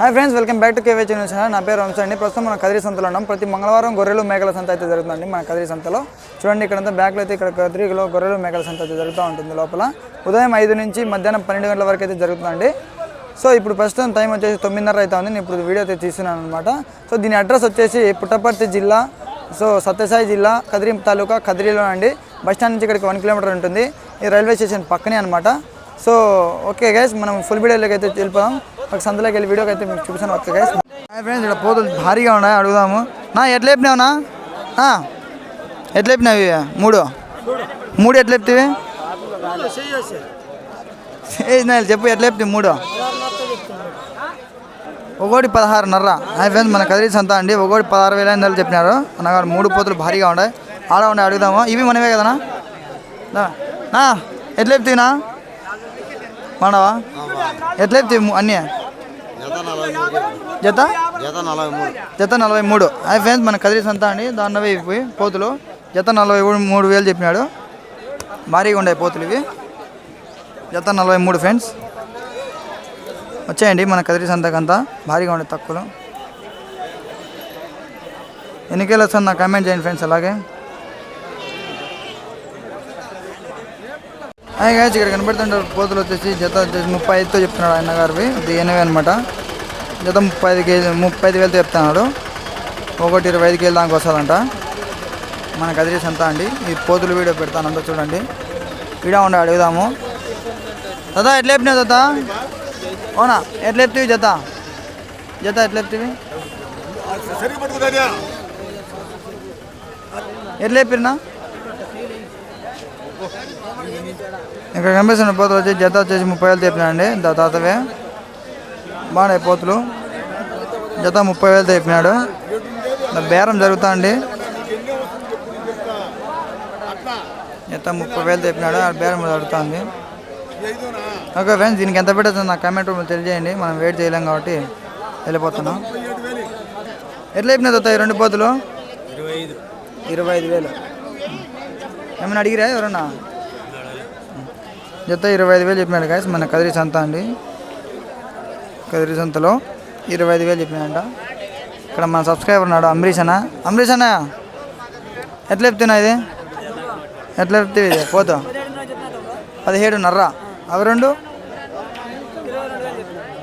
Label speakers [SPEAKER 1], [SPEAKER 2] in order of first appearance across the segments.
[SPEAKER 1] Hi friends welcome back to KV channel channel నా పేరు వంశ అండి. ప్రస్తుతం మనం కదిరి సంతలో ఉన్నాం. ప్రతి మంగళవారం గొర్రెలు మేకల సంత అయితే జరుగుతుందండి మన కదిరి సంతలో. చూడండి ఇక్కడంతా బ్యాక్లో అయితే ఇక్కడ కదిరిలో గొర్రెలు మేకల సంత అయితే జరుగుతూ ఉంటుంది లోపల. ఉదయం ఐదు నుంచి మధ్యాహ్నం పన్నెండు గంటల వరకు అయితే జరుగుతుందండి. సో ఇప్పుడు ప్రస్తుతం టైం వచ్చేసి తొమ్మిదిన్నర అయితే ఉంది నేను ఇప్పుడు వీడియో అయితే తీస్తున్నాను అనమాట సో దీని అడ్రస్ వచ్చేసి పుట్టపర్తి జిల్లా సో సత్యసాయి జిల్లా కదిరి తాలూకా కదిరిలో అండి. బస్ స్టాండ్ నుంచి ఇక్కడికి వన్ కిలోమీటర్ ఉంటుంది. ఈ రైల్వే స్టేషన్ పక్కనే అనమాట సో ఓకే గైస్ మనం ఫుల్ వీడియోలోకి అయితే వెళ్ళిపోదాం. ఒక సందులోకి వెళ్ళి వీడియోకి అయితే మీకు చూపిస్తాను ఓకే గైస్ ఫ్రెండ్స్ ఇక్కడ పోతులు భారీగా ఉన్నాయి అడుగుదాము. నా ఎట్లా ఎట్లేపినావి ఎట్లా మూడు? మూడు ఎట్లా చెప్తివి ఏజ్ చెప్పు ఎట్లా చెప్తావు మూడు? ఒకటి పదహారున్నర హాయ్ ఫ్రెండ్స్ మన కదిరి సంత అండి. ఒకటి పదహారు వేల ఐదు చెప్పినారు. అన్నగారు మూడు పోతులు భారీగా ఉన్నాయి. ఆడ ఉండే అడుగుదాము. ఇవి మనవే కదనా? నా, ఎట్లా మాడవా ఎట్లా చెప్తావు అన్నీ?
[SPEAKER 2] జత?
[SPEAKER 1] జత
[SPEAKER 2] నలభై మూడు.
[SPEAKER 1] జత నలభై మూడు ఫ్రెండ్స్ మన కదిరి సంత అండి. దాన్నవే పోయి పోతులు. జత నలభై మూడు మూడు వేలు చెప్పినాడు. భారీగా ఉండే పోతులు ఇవి. జత నలభై మూడు ఫ్రెండ్స్. వచ్చాయండి మన కదిరి సంతకంతా భారీగా ఉండే తక్కువలు. ఎన్నికలు వస్తుంది? నాకు కామెంట్ చేయండి ఫ్రెండ్స్ అలాగే. హాయ్ ఇక్కడ కనబడుతుంటారు పోతులు వచ్చేసి జత వచ్చేసి ముప్పై ఐదుతో చెప్తున్నాడు ఆయన గారివి. ఇది ఎనభై అనమాట జత ముప్పై ఐదు కేజీ ముప్పై ఐదు వేలతో చెప్తున్నాడు. ఒకటి ఇరవై ఐదు కేజీ దానికి వస్తుందంట. మన కదిరి అంతా అండి. ఈ పోతులు వీడియో పెడతాను అంతా చూడండి. వీడియో ఉండి అడుగుదాము. దాదా ఎట్లా చెప్పినావు దాదా అవునా? ఎట్లా చెప్తివి జత? జత ఎట్లా చెప్తివి ఎట్లా చెప్పినా ఇక్కడ కనిపిస్తున్న పోతులు వచ్చి జత వచ్చేసి ముప్పై వేలు చెప్పినాడండి దా తాతవే. బాగున్నాయి పోతులు. జత ముప్పై వేలు చెప్పినాడు దా బేరం జరుగుతా అండి జత ముప్పై వేలు చెప్పినాడు ఆ బేరం జరుగుతుంది. ఓకే ఫ్రెండ్స్ దీనికి ఎంత పెట్టచ్చు నాకు కామెంట్ రూమ్లో తెలియజేయండి. మనం వెయిట్ చేయలేం కాబట్టి వెళ్ళిపోతున్నాం. ఎట్లా దత్త ఈ రెండు పోతులు?
[SPEAKER 2] ఇరవై ఐదు.
[SPEAKER 1] ఇరవై ఐదు వేలు. ఏమైనా అడిగిరా ఎవరన్నా? జత ఇరవై ఐదు వేలు చెప్పినాడు గాయస్ మన కదిరి సంత అండి. కదిరి సంతలో ఇరవై ఐదు వేలు చెప్పినాడంట. ఇక్కడ మన సబ్స్క్రైబర్ ఉన్నాడు అంబరీష్ అన్న. అంబరీష్ అన్న ఎట్లా చెప్తున్నా ఇది? ఎట్లా చెప్తే ఇది? పోతా. పదిహేడున్నర అవి రెండు?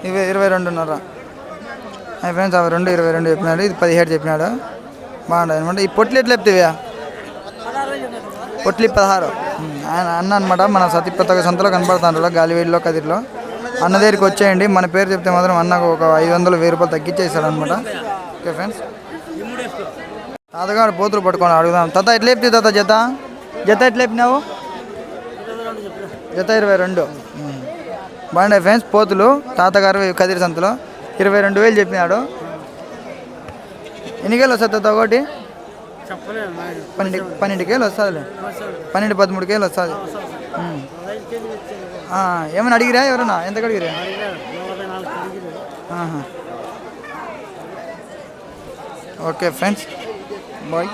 [SPEAKER 1] ఇవి ఇరవై రెండున్నర అవి ఫ్రెండ్స్ అవి రెండు ఇరవై రెండు చెప్పినాడు. ఇది పదిహేడు చెప్పినాడు. బాగుంటుంది అనమాట ఈ పొట్లు ఎట్లా చెప్తావా పొట్లి పదహారు. ఆయన అన్న అనమాట మన సతీపత సంతలో కనపడుతుంటారు గాలివేడిలో కదిరిలో. అన్న దగ్గరికి వచ్చేయండి మన పేరు చెప్తే మాత్రం అన్నకు ఒక ఐదు వందలు వెయ్యి రూపాయలు తగ్గించేసాడు అనమాట ఓకే ఫ్రెండ్స్? తాతగారు పోతులు పట్టుకొని అడుగుదాం. తాత ఎట్లా చెప్తే తాత జత? జత ఎట్లా చెప్పినావు జత ఇరవై రెండు. బాగుండే ఫ్రెండ్స్ పోతులు తాతగారు కదిరి సంతలో. ఇరవై రెండు వేలు చెప్పినాడు. ఎన్ని కేలు వస్తుంది తాత ఒకటి? పన్నెండు పన్నెండు కేలు వస్తుందిలే. పన్నెండు పదమూడు కేలు వస్తుంది. ఏమైనా అడిగిరా ఎవరన్నా? ఎంత అడిగిరా. Okay friends. బాయ్.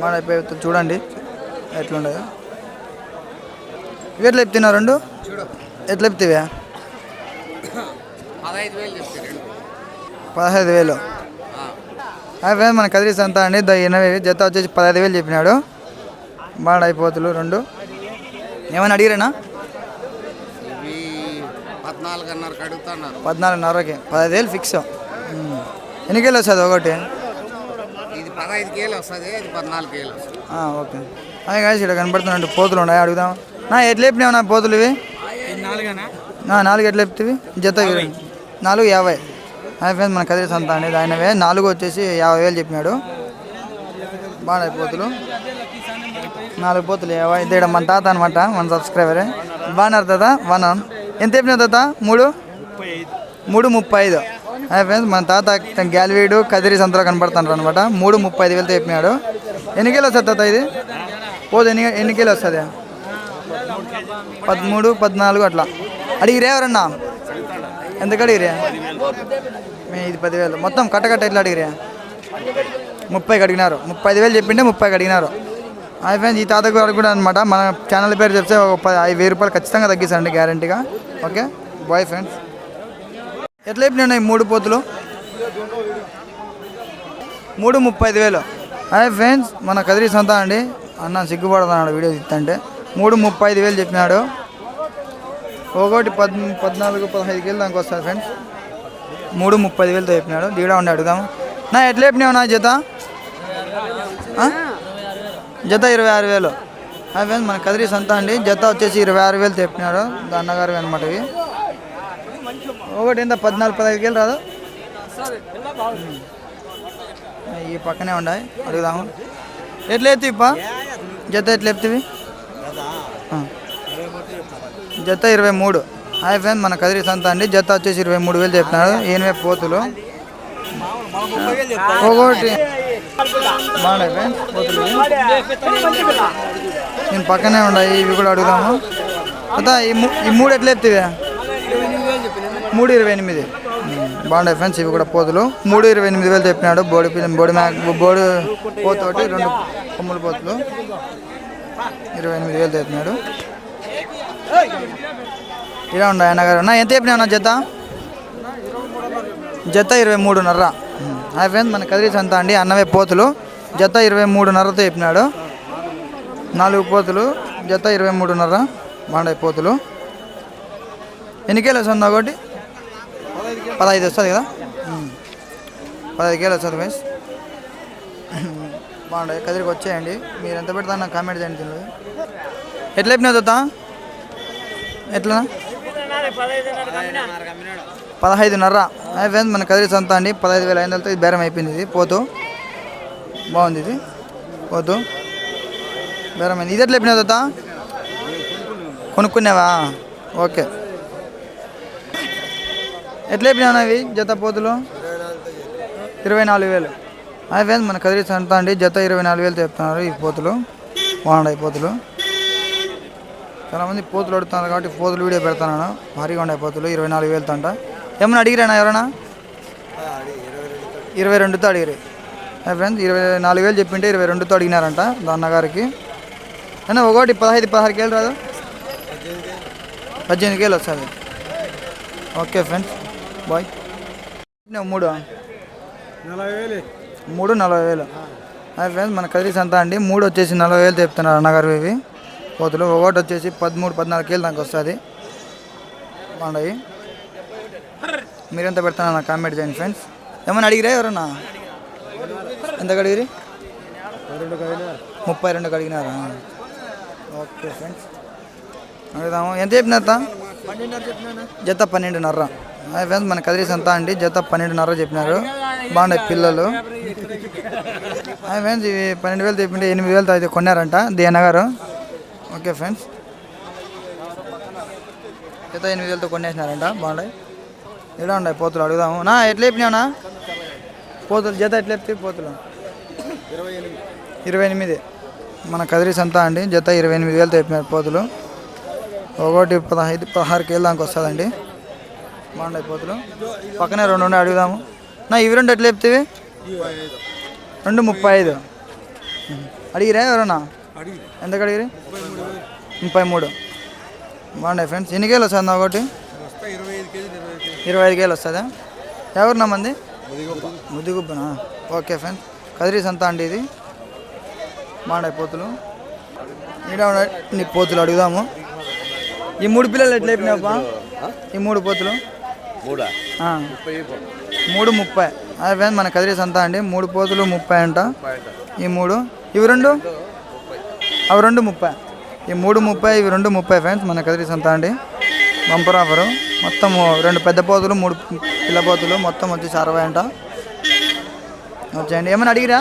[SPEAKER 1] బాగా అయిపోయి చూడండి. ఎట్లుండదు ఇవి ఎట్లా చెప్తున్నావు రెండు? ఎట్లా చెప్తావా?
[SPEAKER 2] పదహైదు వేలు చెప్తారు
[SPEAKER 1] పదహైదు వేలు. అవి మన కదిరి సంత అండి. ఎనభై జత వచ్చేసి పదహైదు వేలు చెప్పినాడు. బాగా అయిపోతులు రెండు. ఏమైనా అడిగిరేనా?
[SPEAKER 2] పద్నాలుగున్నరకు.
[SPEAKER 1] పదహైదు వేలు ఫిక్స్. ఎన్ని కేలు వస్తుంది ఒకటి? ఓకే. అదే కాదు ఇక్కడ కనపడుతున్నాడు పోతులు ఉన్నాయి అడుగుదాం. నా ఎట్లా చెప్పినావు నా పోతులు ఇవి? నాలుగు ఎట్లా చెప్తివి జత. నాలుగు యాభై. హాయ్ ఫ్రెండ్స్ మన కదిరి సంత అండి ఆయనవే. నాలుగు వచ్చేసి యాభై వేలు చెప్పినాడు. బాగా పోతులు. నాలుగు పోతులు యాభై. ఇది మన తాత అనమాట మన సబ్స్క్రైబరే బాగున్నారు తాత? బాగున్నాం. ఎంత చెప్పినావు తాత? మూడు? మూడు ముప్పై ఐదు హాయ్ ఫ్రెండ్స్ మన తాత గ్యాల్వీడు కదిరి సంతలో కనపడుతున్నారు అనమాట మూడు ముప్పై ఐదు వేలతో చెప్పినాడు. ఎన్నికేలు వస్తుంది తాత ఇది? పోదు ఎన్ని ఎన్నికేలు వస్తుంది? పదమూడు పద్నాలుగు అట్లా. అడిగిరే ఎవరన్నా? ఎంతకు అడిగిరే? ఇది పదివేలు. మొత్తం కట్టకట్ట ఎట్లా అడిగిరా ముప్పైకి అడిగినారు. ముప్పై ఐదు వేలు చెప్పింటే ముప్పైకి అడిగినారు. హాయ్ ఫ్రెండ్స్ ఈ తాతకు గారు కూడా అనమాట మన ఛానల్ పేరు చెప్తే ఒక పది ఐదు వెయ్యి రూపాయలు ఖచ్చితంగా తగ్గిస్తారండి గ్యారంటీగా ఓకే? బాయ్ ఫ్రెండ్స్ ఎట్లా చెప్పినాయి మూడు పోతులు? మూడు ముప్పై ఐదు వేలు. హాయ్ ఫ్రెండ్స్ మన కదిరి సొంత అండి. అన్న సిగ్గుపడుతున్నాడు వీడియో తీస్తుంటే. మూడు ముప్పై ఐదు వేలు చెప్పినాడు. ఒకటి పద్ పద్నాలుగు పదహైదు కేలు దానికి వస్తారు ఫ్రెండ్స్ మూడు ముప్పై వేలతో చెప్పినాడు. దీడ ఉండి అడుగుదాము. నా ఎట్లా చెప్పినావు నా జత? జత ఇరవై ఆరు వేలు. హాయ్ మన కదిరి సొంత అండి. జత వచ్చేసి ఇరవై ఆరు వేలు చెప్పినాడు. అన్నగారు అనమాట ఇవి. ఒకటి ఎంత పద్నాలుగు పదహైదు వేలు రాదు. ఈ పక్కనే ఉన్నాయి అడుగుదాము. ఎట్లా ఎత్తి జత ఎట్లా ఎత్తివి జత ఇరవై మూడు. హాయ్ ఫ్రెండ్ మన కదిరి సంత అండి. జత వచ్చేసి ఇరవై మూడు వేలు చెప్తున్నాడు ఎనిమిది పోతులు. ఒకటి. బాగున్నాయి ఫ్రెండ్స్ పోతులు. నేను పక్కనే ఉన్నాయి ఇవి కూడా అడుగుదాము. అదా ఈ మూడు ఎట్లా ఎత్తివే మూడు ఇరవై ఎనిమిది. ఉమ్, బాగున్నాయి ఫ్రెండ్స్ ఇవి కూడా పోతులు. మూడు ఇరవై ఎనిమిది వేలు చెప్పినాడు బోడి బోడి మ్యాక్ బోడి పోతోటి రెండు కొమ్ములు పోతులు. ఇరవై ఎనిమిది వేలు చెప్పినాడు. ఇలా ఉన్నాయి అన్నగారు నా ఎంత చెప్పినావు జత? జత ఇరవై మూడున్నర. హాయ్ ఫ్రెండ్స్ మన కదిరి సంత అండి అన్నవే పోతులు. జత ఇరవై మూడున్నరతో చెప్పినాడు. నాలుగు పోతులు జత ఇరవై మూడున్నర బాగున్నాయి పోతులు. ఎన్ని కేలు వస్తుంది ఒకటి? పదహైదు వస్తుంది కదా? పదహైదు కేలు వస్తుంది ఫ్రెండ్స్. బాగుంటాయి కదిరికి వచ్చేయండి. మీరు ఎంత పెడతా నాకు కామెంట్ చేయండి దీనిలో. ఎట్లా చెప్పినావు చూద్దా ఎట్లా పదహైదున్నర ఫ్రెండ్స్ మన కదిరి సొంత అండి. పదహైదు వేల ఐదు వందలతో ఇది బేరం అయిపోయింది ఇది. పోతూ. బాగుంది ఇది. పోతూ. బేరం అయింది. ఇది ఎట్లా చెప్పినావు తాత? కొనుక్కున్నావా? ఓకే. ఎట్లా చెప్పినావు అవి జత పోతులు? ఇరవై నాలుగు వేలు. అదే ఫ్రెండ్స్ మన కదిరి సంత అండి. జత ఇరవై నాలుగు వేలు చెప్తున్నారు ఈ పోతులు. బాగున్నాయి పోతులు. చాలామంది పోతులు అడుగుతున్నారు కాబట్టి పోతులు వీడియో పెడతాను భారీగా ఉన్నాయి పోతులు ఇరవై నాలుగు వేలతో అంట ఏమన్నా అడిగిరానా ఎవరైనా ఇరవై రెండుతో అడిగిరి. ఫ్రెండ్స్ ఇరవై నాలుగు వేలు చెప్పింటే ఇరవై రెండుతో అడిగినారంట దాన్నగారికి అయినా ఒకటి పదహైదు పదహారు కేలు రాదు? పద్దెనిమిది కేలు వస్తుంది. ఓకే ఫ్రెండ్స్ బాయ్ మూడు?
[SPEAKER 3] నలభై వేలు.
[SPEAKER 1] మూడు నలభై వేలు. అదే ఫ్రెండ్స్ మన కదిరి సంత అండి. మూడు వచ్చేసి నలభై వేలు చెప్తున్నారు అన్నగారు ఇవి. పోతులు. ఒకటి వచ్చేసి పదమూడు పద్నాలుగు కేలు దానికి వస్తుంది. బాగున్నాయి మీరెంత పెడతాను నాకు కామెంట్ చేయండి ఫ్రెండ్స్. ఏమన్నా అడిగిరా ఎవరన్నా? ఎంత అడిగిరి ముప్పై రెండు అడిగినారా ఓకే ఫ్రెండ్స్. అడుగుదాము. ఎంత చెప్పినారు జత పన్నెండున్నర. ఫ్రెండ్స్ మన కదిరీస్ అంతా అండి. జత పన్నెండున్నర చెప్పినారు. బాగున్నాయి పిల్లలు. ఫ్రెండ్స్ ఇవి పన్నెండు వేలు చెప్పింటే ఎనిమిది వేలతో అయితే కొన్నారంట. దేనగారు ఓకే ఫ్రెండ్స్. జత ఎనిమిది వేలతో కొనేసినారంట బాగున్నాయి. ఇలా ఉన్నాయి పోతులు? అడుగుదాము. నా ఎట్లా చెప్పినావునా పోతులు జత ఎట్లా చెప్తే పోతులు?
[SPEAKER 3] ఇరవై ఎనిమిది.
[SPEAKER 1] ఇరవై ఎనిమిది మన కదిరి సంత అండి జత ఇరవై ఎనిమిది వేలతో చెప్పినారు పోతులు. ఒకటి పదహైదు పదహారు కేలు దానికి వస్తుందండి. బాగున్నాయి పోతులు. పక్కనే రెండు ఉన్నాయి అడుగుదాము. నా ఇవి రెండు ఎట్లా చెప్తేవి రెండు ముప్పై ఐదు. అడిగిరా ఎవరన్నా? ఎంతకు అడిగిరి ముప్పై మూడు. బాగున్నాయి ఫ్రెండ్స్ ఎన్ని కేలు వస్తుంది ఒకటి
[SPEAKER 3] ఇరవై ఐదు
[SPEAKER 1] కేలు వస్తుందా? ఎవరు మంది?
[SPEAKER 3] ముదిగొప్ప
[SPEAKER 1] ముద్దుగుబ్బనా ఓకే ఫ్రెండ్స్ కదిరి సంత అండి ఇది? బాగున్నాయి పోతులు. ఈడ నీ పోతులు అడుగుదాము. ఈ మూడు పిల్లలు ఎట్లా అయిపోయినావా ఈ మూడు పోతులు?
[SPEAKER 3] మూడా? ముప్పై
[SPEAKER 1] అదే ఫ్రెండ్స్ మన కదిరి సంత అండి? మూడు పోతులు ముప్పై అంట. ఈ మూడు. ఇవి రెండు. అవి రెండు ముప్పై. ఈ మూడు ముప్పై ఇవి రెండు ముప్పై ఫ్రెండ్స్ మన కదిరి సంత అండి బంపర్ ఆఫరు. మొత్తం రెండు పెద్ద పోతులు మూడు పిల్ల పోతులు. మొత్తం వచ్చేసి అరవై అంట. వచ్చేయండి. ఏమైనా అడిగిరా?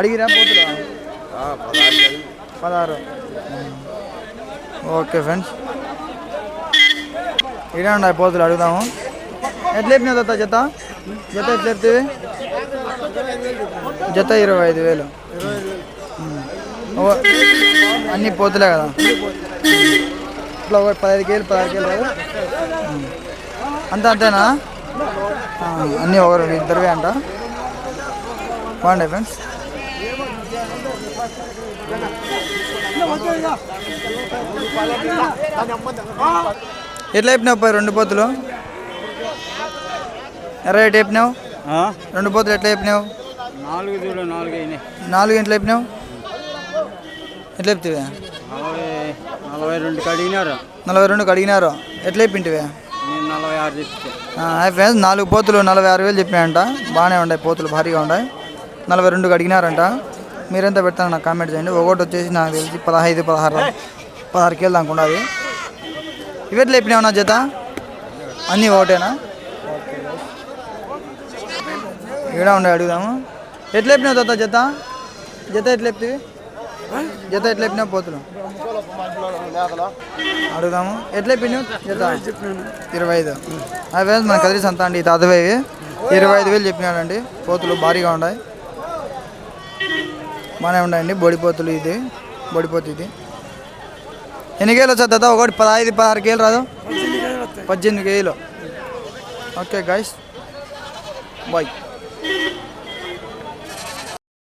[SPEAKER 1] అడిగిరా పోతులు? పదహారు. Okay friends. ఇదే ఉన్నాయి పోతులు అడుగుదాము. ఎట్లా చెప్పినా జత జత? జత ఎట్లా చెప్తే జత ఇరవై ఐదు వేలు. అన్ని పోతులే కదా. ఇట్లా ఒక పదహైదు కేలు పదహారు కేలు కదా. అంత అంతేనా? అన్నీ ఒకరు ఇద్దరువే అంట. బాగుంటాయి ఫ్రెండ్స్. ఎట్లా చెప్పినావు రెండు పోతులు? ఎర్ర రేట్ చెప్పినావు? రెండు పోతులు ఎట్లా చెప్పినావు?
[SPEAKER 3] నాలుగు చూడు నాలుగు
[SPEAKER 1] నాలుగు ఎట్లా చెప్పినావు? ఎట్లా చెప్తివే?
[SPEAKER 3] నలభై రెండు కడిగినారు.
[SPEAKER 1] నలభై రెండు అడిగినారు ఎట్లా చెప్పింటివే?
[SPEAKER 3] నలభై ఆరు చెప్తే
[SPEAKER 1] నాలుగు పోతులు నలభై ఆరు వేలు చెప్పినాయంట. బాగానే ఉన్నాయి పోతులు భారీగా ఉన్నాయి నలభై రెండు అడిగినారంట మీరెంత పెడతాను నాకు కామెంట్ చేయండి. ఒకటి వచ్చేసి నాకు తెలిసి పదహైదు పదహారు పదహారు కేలు దాకా ఉండాలి ఇవి ఎట్లా చెప్పినావు నా జత? అన్నీ ఒకటేనా? ఇక్కడ ఉండే అడుగుదాము. ఎట్లా చెప్పినావు తాత జత? జత ఎట్లా చెప్తివి? జత ఎట్లా చెప్పినావు పోతులు అడుగుదాము. ఎట్లా చెప్పినావు? జత? ఇరవై ఐదు అవి ఫ్రెండ్స్ మన కదిరి సంత అండి ఈ తాతవేవి ఇరవై ఐదు వేలు చెప్పినాడండి. పోతులు భారీగా ఉన్నాయి. బాగానే ఉన్నాయండి. బొడిపోతులు ఇది. బొడిపోతు ఇది. ఎన్ని కేలు వచ్చా దాదా ఒకటి పదహైదు పదహారు కేలు రాదు? పద్దెనిమిది కేలు ఓకే గాయస్ బాయ్